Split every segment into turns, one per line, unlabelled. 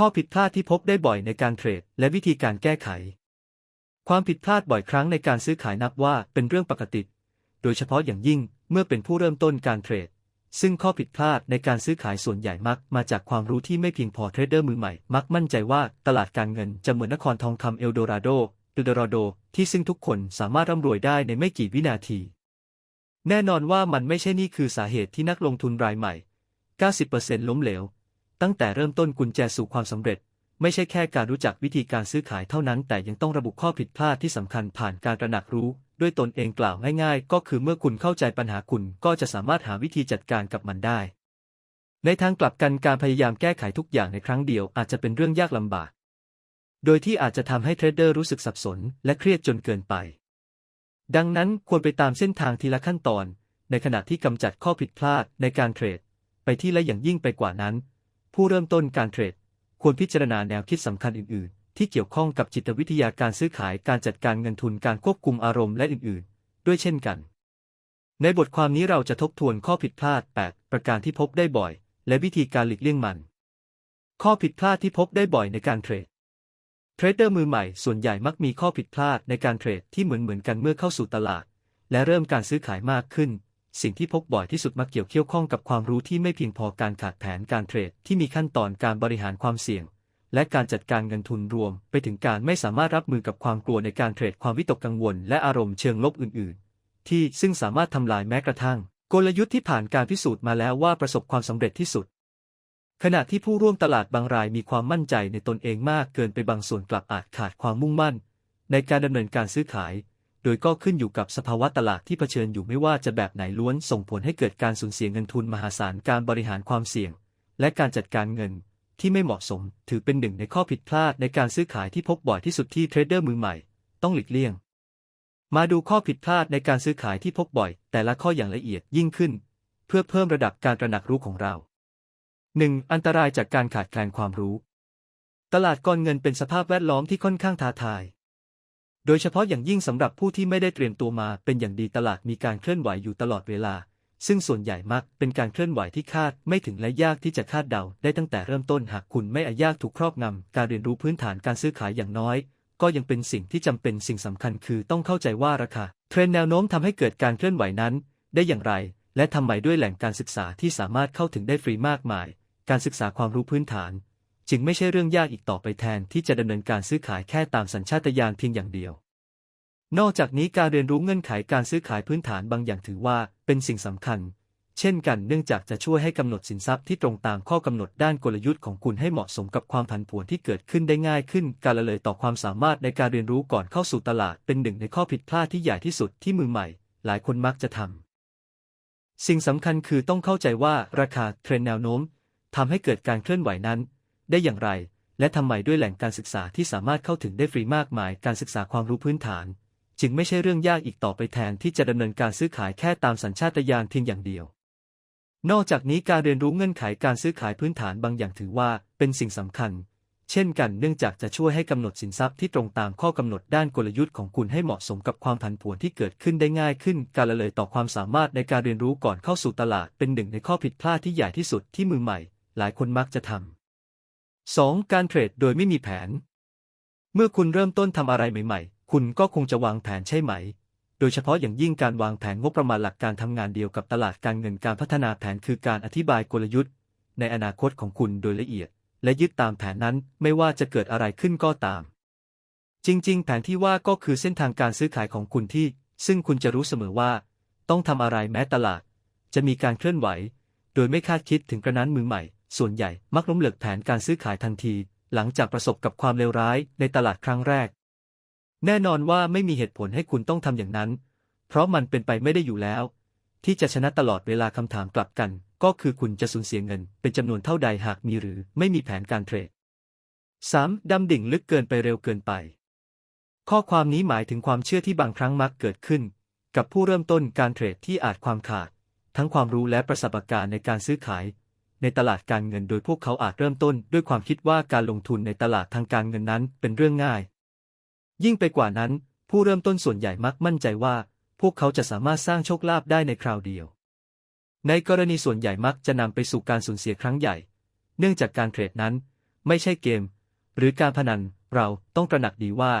ข้อผิดพลาดที่พบได้บ่อยในการเทรด และวิธีการแก้ไข ความผิดพลาดบ่อยครั้งในการซื้อขายนับว่าเป็นเรื่องปกติ โดยเฉพาะอย่างยิ่งเมื่อเป็นผู้เริ่มต้นการเทรด ซึ่งข้อผิดพลาดในการซื้อขายส่วนใหญ่มัก มาจากความรู้ที่ไม่เพียงพอเทรดเดอร์มือใหม่ มักมั่นใจว่าตลาดการเงินจะเหมือนนครทองคำเอลโดราโดเอลโดรโด ที่ซึ่งทุกคนสามารถร่ำรวยได้ในไม่กี่วินาที แน่นอนว่ามันไม่ใช่นี่คือสาเหตุที่นักลงทุนรายใหม่ 90%ล้มเหลว ตั้งแต่เริ่มต้นกุญแจสู่ความสำเร็จ ไม่ใช่แค่การรู้จักวิธีการซื้อขายเท่านั้น แต่ยังต้องระบุข้อผิดพลาดที่สำคัญผ่านการตระหนักรู้ ด้วยตนเองกล่าวง่ายๆ ก็คือเมื่อคุณเข้าใจปัญหาคุณก็จะสามารถหาวิธีจัดการกับมันได้ ในทางกลับกันการพยายามแก้ไขทุกอย่างในครั้งเดียวอาจจะเป็นเรื่องยากลำบาก โดยที่อาจจะทำให้เทรดเดอร์รู้สึกสับสน และเครียดจนเกินไป ดังนั้นควรไปตามเส้นทางทีละขั้นตอน ในขณะที่กำจัดข้อผิดพลาดในการเทรด ไปที่ละอย่างยิ่งไปกว่านั้น ผู้เริ่มต้นการเทรด ควรพิจารณาแนวคิดสำคัญอื่น ๆ ที่เกี่ยวข้องกับจิตวิทยาการซื้อขายการจัดการเงินทุนการควบคุมอารมณ์และอื่น ๆ ด้วยเช่นกัน ในบทความนี้เราจะทบทวนข้อผิดพลาด 8 ประการที่พบได้บ่อย และวิธีการหลีกเลี่ยงมัน ข้อผิดพลาดที่พบได้บ่อยในการเทรดเทรดเดอร์มือใหม่ส่วนใหญ่มักมีข้อผิดพลาดในการเทรดที่เหมือนเหมือนกันเมื่อเข้าสู่ตลาด และเริ่มการซื้อขายมากขึ้น สิ่งที่พบบ่อยที่สุดมักเกี่ยวเกี่ยวข้องกับความรู้ที่ไม่เพียงพอการขาดแผนการเทรดที่มีขั้นตอนการบริหารความเสี่ยง และการจัดการเงินทุนรวม ไปถึงการไม่สามารถรับมือกับความกลัวในการเทรดความวิตกกังวล และอารมณ์เชิงลบอื่น ๆ ที่ซึ่งสามารถทำลายแม้กระทั่ง กลยุทธ์ที่ผ่านการพิสูจน์มาแล้วว่าประสบความสำเร็จที่สุด ขณะที่ผู้ร่วมตลาดบางรายมีความมั่นใจในตนเองมากเกินไปบางส่วนกลับอาจขาดความมุ่งมั่น ในการดำเนินการซื้อขาย โดยก็ขึ้นอยู่กับสภาวะตลาดที่เผชิญอยู่ไม่ว่าจะแบบไหนล้วนส่งผลให้เกิดการสูญเสียเงินทุนมหาศาลการบริหารความเสี่ยง และการจัดการเงินที่ไม่เหมาะสม ถือเป็นหนึ่งในข้อผิดพลาดในการซื้อขายที่พบบ่อยที่สุดที่เทรดเดอร์มือใหม่ ต้องหลีกเลี่ยง มาดูข้อผิดพลาดในการซื้อขายที่พบบ่อย แต่ละข้ออย่างละเอียดยิ่งขึ้น เพื่อเพิ่มระดับการตระหนักรู้ของเรา 1. อันตรายจากการขาดแคลนความรู้ ตลาดการเงินเป็นสภาพแวดล้อมที่ค่อนข้างท้าทาย โดยเฉพาะอย่างยิ่งสำหรับผู้ที่ไม่ได้เตรียมตัวมาเป็นอย่างดีตลาดมีการเคลื่อนไหวอยู่ตลอดเวลา ซึ่งส่วนใหญ่มักเป็นการเคลื่อนไหวที่คาดไม่ถึงและยากที่จะคาดเดาได้ตั้งแต่เริ่มต้นหากคุณไม่อายากถูกครอบงำการเรียนรู้พื้นฐานการซื้อขายอย่างน้อย ก็ยังเป็นสิ่งที่จำเป็นสิ่งสำคัญคือต้องเข้าใจว่าราคาเทรนแนวโน้มทำให้เกิดการเคลื่อนไหวนั้น ได้อย่างไร และทำไมด้วยแหล่งการศึกษาที่สามารถเข้าถึงได้ฟรีมากมาย การศึกษาความรู้พื้นฐาน จึงไม่ใช่เรื่องยากอีกต่อไปแทนที่จะดำเนินการซื้อขายแค่ตามสัญชาตญาณเพียงอย่างเดียว นอกจากนี้การเรียนรู้เงื่อนไขการซื้อขายพื้นฐานบางอย่างถือว่าเป็นสิ่งสำคัญ เช่นกันเนื่องจากจะช่วยให้กำหนดสินทรัพย์ที่ตรงตามข้อกำหนดด้านกลยุทธ์ของคุณให้เหมาะสมกับความผันผวนที่เกิดขึ้นได้ง่ายขึ้น การละเลยต่อความสามารถในการเรียนรู้ก่อนเข้าสู่ตลาด เป็นหนึ่งในข้อผิดพลาดที่ใหญ่ที่สุดที่มือใหม่ หลายคนมักจะทำสิ่งสำคัญคือต้องเข้าใจว่าราคาเทรนแนวโน้มทำให้เกิดการเคลื่อนไหวนั้น ได้อย่างไร และทำไมด้วยแหล่งการศึกษาที่สามารถเข้าถึงได้ฟรีมากมายการศึกษาความรู้พื้นฐาน จึงไม่ใช่เรื่องยากอีกต่อไปแทนที่จะดำเนินการซื้อขายแค่ตามสัญชาตญาณเพียงอย่างเดียว นอกจากนี้การเรียนรู้เงื่อนไขการซื้อขายพื้นฐานบางอย่างถือว่าเป็นสิ่งสำคัญ เช่นกันเนื่องจากจะช่วยให้กำหนดสินทรัพย์ที่ตรงตามข้อกำหนดด้านกลยุทธ์ของคุณให้เหมาะสมกับความผันผวนที่เกิดขึ้นได้ง่ายขึ้น การละเลยต่อความสามารถในการเรียนรู้ก่อนเข้าสู่ตลาด เป็นหนึ่งในข้อผิดพลาดที่ใหญ่ที่สุดที่มือใหม่ หลายคนมักจะทำ 2. การเทรดโดยไม่มีแผน เมื่อคุณเริ่มต้นทำอะไรใหม่ๆ คุณก็คงจะวางแผนใช่ไหม โดยเฉพาะอย่างยิ่งการวางแผนงบประมาณหลักการทำงานเดียวกับตลาดการเงินการพัฒนาแผนคือการอธิบายกลยุทธ์ ในอนาคตของคุณโดยละเอียด และยึดตามแผนนั้นไม่ว่าจะเกิดอะไรขึ้นก็ตาม จริง ๆ แผนที่ว่าก็คือเส้นทางการซื้อขายของคุณที่ ซึ่งคุณจะรู้เสมอว่า ต้องทำอะไรแม้ตลาด จะมีการเคลื่อนไหว โดยไม่คาดคิดถึงกระนั้นมือใหม่ ส่วนใหญ่มักล้มเหลิกแผนการซื้อขายทันที หลังจากประสบกับความเลวร้ายในตลาดครั้งแรก แน่นอนว่าไม่มีเหตุผลให้คุณต้องทำอย่างนั้น เพราะมันเป็นไปไม่ได้อยู่แล้ว ที่จะชนะตลอดเวลาคำถามกลับกัน ก็คือคุณจะสูญเสียเงิน เป็นจำนวนเท่าใดหากมีหรือไม่มีแผนการเทรด 3. ดำดิ่งลึกเกินไปเร็วเกินไป ข้อความนี้หมายถึงความเชื่อที่บางครั้งมักเกิดขึ้น กับผู้เริ่มต้นการเทรดที่อาจความขาด ทั้งความรู้และประสบการณ์ในการซื้อขาย ในตลาดการเงินโดยพวกเขาอาจเริ่มต้นด้วยความคิดว่าการลงทุนในตลาดทางการเงินนั้นเป็นเรื่องง่าย ยิ่งไปกว่านั้น ผู้เริ่มต้นส่วนใหญ่มักมั่นใจว่า พวกเขาจะสามารถสร้างโชคลาภได้ในคราวเดียว ในกรณีส่วนใหญ่มักจะนำไปสู่การสูญเสียครั้งใหญ่ เนื่องจากการเทรดนั้น ไม่ใช่เกม หรือการพนันเราต้องตระหนักดีว่า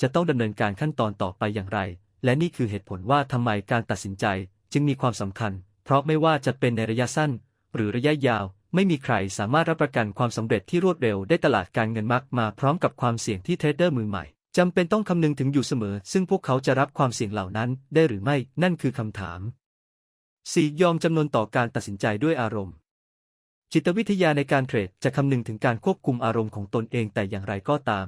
จะต้องดำเนินการขั้นตอนต่อไปอย่างไร และนี่คือเหตุผลว่าทำไมการตัดสินใจจึงมีความสำคัญ เพราะไม่ว่าจะเป็นในระยะสั้น หรือระยะยาว ไม่มีใครสามารถรับประกันความสำเร็จที่รวดเร็วได้ตลาดการเงินมักมาพร้อมกับความเสี่ยงที่เทรดเดอร์มือใหม่จำเป็นต้องคำนึงถึงอยู่เสมอ ซึ่งพวกเขาจะรับความเสี่ยงเหล่านั้นได้หรือไม่นั่นคือคำถาม 4. ยอมจำนนต่อการตัดสินใจด้วยอารมณ์ จิตวิทยาในการเทรดจะคำนึงถึงการควบคุมอารมณ์ของตนเองแต่อย่างไรก็ตาม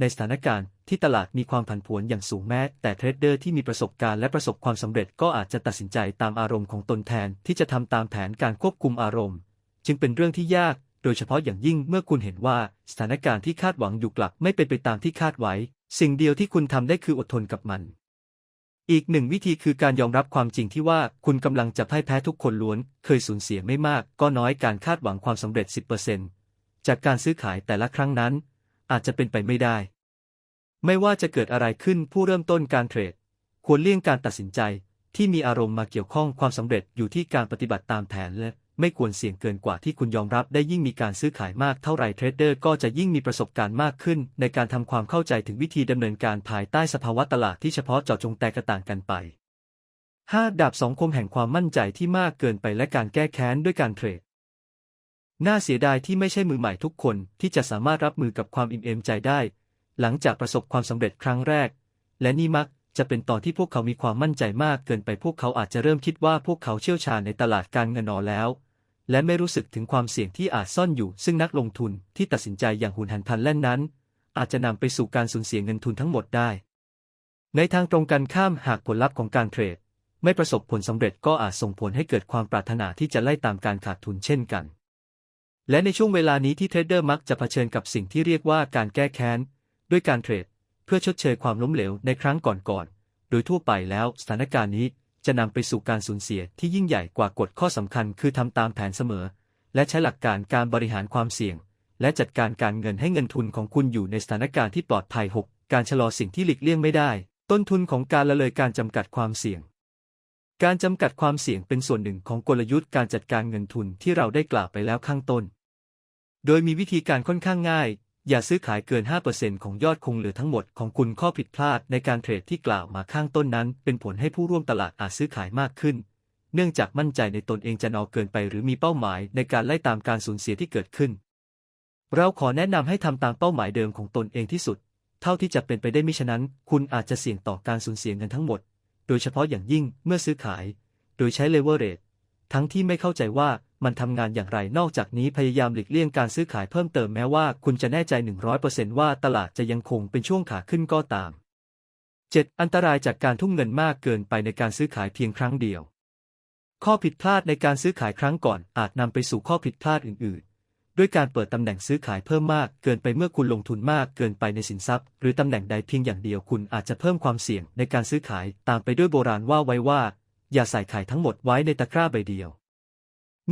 ในสถานการณ์ที่ตลาดมีความผันผวนอย่างสูงแม้ แต่เทรดเดอร์ที่มีประสบการณ์และประสบความสำเร็จก็อาจจะตัดสินใจตามอารมณ์ของตนแทนที่จะทำตามแผนการควบคุมอารมณ์ จึงเป็นเรื่องที่ยาก โดยเฉพาะอย่างยิ่งเมื่อคุณเห็นว่าสถานการณ์ที่คาดหวังอยู่กลับไม่เป็นไปตามที่คาดไว้ สิ่งเดียวที่คุณทำได้คืออดทนกับมัน อีกหนึ่งวิธีคือการยอมรับความจริงที่ว่าคุณกำลังจะพ่ายแพ้ทุกคนล้วน เคยสูญเสียไม่มาก ก็น้อยการคาดหวังความสำเร็จ 10%จากการซื้อขายแต่ละครั้งนั้น อาจจะเป็นไปไม่ได้ ไม่ว่าจะเกิดอะไรขึ้นผู้เริ่มต้นการเทรด ควรเลี่ยงการตัดสินใจที่มีอารมณ์มาเกี่ยวข้องความสำเร็จอยู่ที่การปฏิบัติตามแผนและไม่ควรเสี่ยงเกินกว่าที่คุณยอมรับได้ยิ่งมีการซื้อขายมากเท่าไรเทรดเดอร์ก็จะยิ่งมีประสบการณ์มากขึ้น ในการทำความเข้าใจถึงวิธีดำเนินการภายใต้สภาวะตลาดที่เฉพาะเจาะจงแตกต่างกันไป 5. ดาบสองคมแห่งความมั่นใจที่มากเกินไปและการแก้แค้นด้วยการเทรด น่าเสียดายที่ไม่ใช่มือใหม่ทุกคนที่จะสามารถรับมือกับความอิ่มเอมใจได้ หลังจากประสบความสำเร็จครั้งแรก และนี่มักจะเป็นตอนที่พวกเขามีความมั่นใจมากเกินไปพวกเขาอาจจะเริ่มคิดว่าพวกเขาเชี่ยวชาญในตลาดการเงินนอแล้ว และไม่รู้สึกถึงความเสี่ยงที่อาจซ่อนอยู่ ซึ่งนักลงทุนที่ตัดสินใจอย่างหุนหันพลันแล่นนั้น อาจจะนำไปสู่การสูญเสียเงินทุนทั้งหมดได้ ในทางตรงกันข้ามหากผลลัพธ์ของการเทรด ไม่ประสบผลสำเร็จก็อาจส่งผลให้เกิดความปรารถนาที่จะไล่ตามการขาดทุนเช่นกัน และในช่วงเวลานี้ที่เทรดเดอร์มักจะเผชิญกับสิ่งที่เรียกว่าการแก้แค้น ด้วยการเทรด เพื่อชดเชยความล้มเหลวในครั้งก่อนๆ โดยทั่วไปแล้วสถานการณ์นี้จะนำไปสู่การสูญเสียที่ยิ่งใหญ่กว่ากฎข้อสำคัญคือทำตามแผนเสมอ และใช้หลักการการบริหารความเสี่ยง และจัดการการเงินให้เงินทุนของคุณอยู่ในสถานการณ์ที่ปลอดภัย 6. การชะลอสิ่งที่หลีกเลี่ยงไม่ได้ ต้นทุนของการละเลยการจำกัดความเสี่ยงการจำกัดความเสี่ยงเป็นส่วนหนึ่งของกลยุทธ์การจัดการเงินทุนที่เราได้กล่าวไปแล้วข้างต้น โดยมีวิธีการค่อนข้างง่าย อย่าซื้อขายเกิน 5%ของยอดคงเหลือทั้งหมดของคุณข้อผิดพลาดในการเทรดที่กล่าวมาข้างต้นนั้น เป็นผลให้ผู้ร่วมตลาดอาจซื้อขายมากขึ้น เนื่องจากมั่นใจในตนเองจะนอเกินไป หรือมีเป้าหมายในการไล่ตามการสูญเสียที่เกิดขึ้น เราขอแนะนำให้ทำตามเป้าหมายเดิมของตนเองที่สุด เท่าที่จะเป็นไปได้มิฉะนั้น คุณอาจจะเสี่ยงต่อการสูญเสียเงินทั้งหมด โดยเฉพาะอย่างยิ่งเมื่อซื้อขาย โดยใช้เลเวอเร e ทั้งที่ไม่เข้าใจว่า มันทำงานอย่างไร นอกจากนี้พยายามหลีกเลี่ยงการซื้อขายเพิ่มเติมแม้ว่าคุณจะแน่ใจ 100%ว่าตลาดจะยังคงเป็นช่วงขาขึ้นก็ตาม 7. อันตรายจากการทุ่มเงินมากเกินไปในการซื้อขายเพียงครั้งเดียว ข้อผิดพลาดในการซื้อขายครั้งก่อนอาจนำไปสู่ข้อผิดพลาดอื่น ๆ ด้วยการเปิดตำแหน่งซื้อขายเพิ่มมากเกินไปเมื่อคุณลงทุนมากเกินไปในสินทรัพย์ หรือตำแหน่งใดเพียงอย่างเดียวคุณอาจจะเพิ่มความเสี่ยงในการซื้อขายตามไปด้วยโบราณว่าไว้ว่า อย่าใส่ขายทั้งหมดไว้ในตะกร้าใบเดียว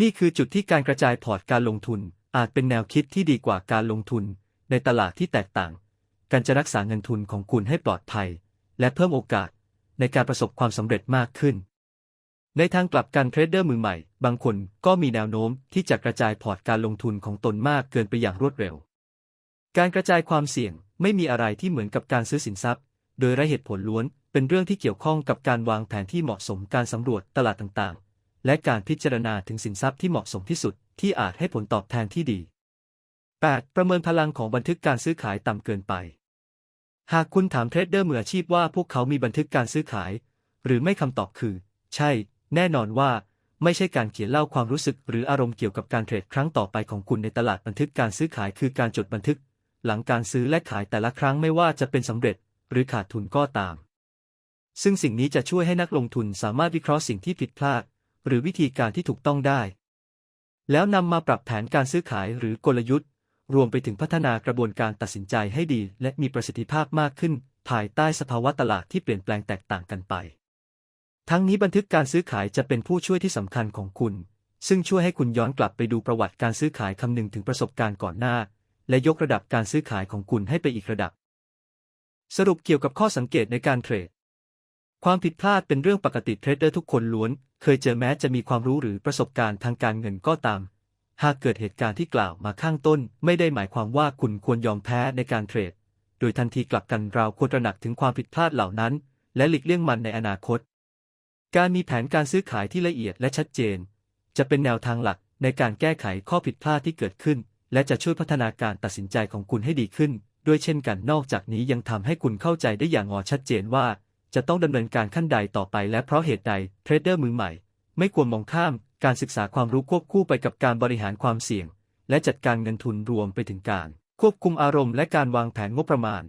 นี่คือจุดที่การกระจายพอร์ตการลงทุน อาจเป็นแนวคิดที่ดีกว่าการลงทุน ในตลาดที่แตกต่าง การจะรักษาเงินทุนของคุณให้ปลอดภัย และเพิ่มโอกาส ในการประสบความสำเร็จมากขึ้น ในทางกลับกันเทรดเดอร์มือใหม่ บางคนก็มีแนวโน้มที่จะกระจายพอร์ตการลงทุนของตนมากเกินไปอย่างรวดเร็ว การกระจายความเสี่ยงไม่มีอะไรที่เหมือนกับการซื้อสินทรัพย์ โดยไร้เหตุผลล้วนเป็นเรื่องที่เกี่ยวข้องกับการวางแผนที่เหมาะสมการสำรวจตลาดต่างๆ และการพิจารณาถึงสินทรัพย์ที่เหมาะสมที่สุดที่อาจให้ผลตอบแทนที่ดี 8. ประเมินพลังของบันทึกการซื้อขายต่ำเกินไป หากคุณถามเทรดเดอร์มืออาชีพว่าพวกเขามีบันทึกการซื้อขาย หรือไม่คำตอบคือ ใช่ แน่นอนว่า ไม่ใช่การเขียนเล่าความรู้สึก หรืออารมณ์เกี่ยวกับการเทรดครั้งต่อไปของคุณในตลาดบันทึกการซื้อขายคือการจดบันทึก หลังการซื้อและขายแต่ละครั้งไม่ว่าจะเป็นสำเร็จ หรือขาดทุนก็ตาม ซึ่งสิ่งนี้จะช่วยให้นักลงทุนสามารถวิเคราะห์สิ่งที่ผิดพลาด หรือวิธีการที่ถูกต้องได้ แล้วนำมาปรับแผนการซื้อขายหรือกลยุทธ์ รวมไปถึงพัฒนากระบวนการตัดสินใจให้ดี และมีประสิทธิภาพมากขึ้น ภายใต้สภาวะตลาดที่เปลี่ยนแปลงแตกต่างกันไป ทั้งนี้บันทึกการซื้อขายจะเป็นผู้ช่วยที่สำคัญของคุณ ซึ่งช่วยให้คุณย้อนกลับไปดูประวัติการซื้อขายคำนึงถึงประสบการณ์ก่อนหน้า และยกระดับการซื้อขายของคุณให้ไปอีกระดับ สรุปเกี่ยวกับข้อสังเกตในการเทรดความผิดพลาดเป็นเรื่องปกติเทรดเดอร์ทุกคนล้วน เคยเจอแม้จะมีความรู้หรือประสบการณ์ทางการเงินก็ตาม หากเกิดเหตุการณ์ที่กล่าวมาข้างต้น ไม่ได้หมายความว่าคุณควรยอมแพ้ในการเทรด โดยทันทีกลับกันเราควรตระหนักถึงความผิดพลาดเหล่านั้น และหลีกเลี่ยงมันในอนาคต การมีแผนการซื้อขายที่ละเอียดและชัดเจน จะเป็นแนวทางหลักในการแก้ไขข้อผิดพลาดที่เกิดขึ้น และจะช่วยพัฒนาการตัดสินใจของคุณให้ดีขึ้น ด้วยเช่นกันนอกจากนี้ยังทำให้คุณเข้าใจได้อย่างงอชัดเจนว่า จะต้องดำเนินการขั้นใดต่อไปและเพราะเหตุใดเทรดเดอร์มือใหม่ ไม่ควรมองข้ามการศึกษาความรู้ควบคู่ไปกับการบริหารความเสี่ยง และจัดการเงินทุนรวมไปถึงการ ควบคุมอารมณ์และการวางแผนงบประมาณ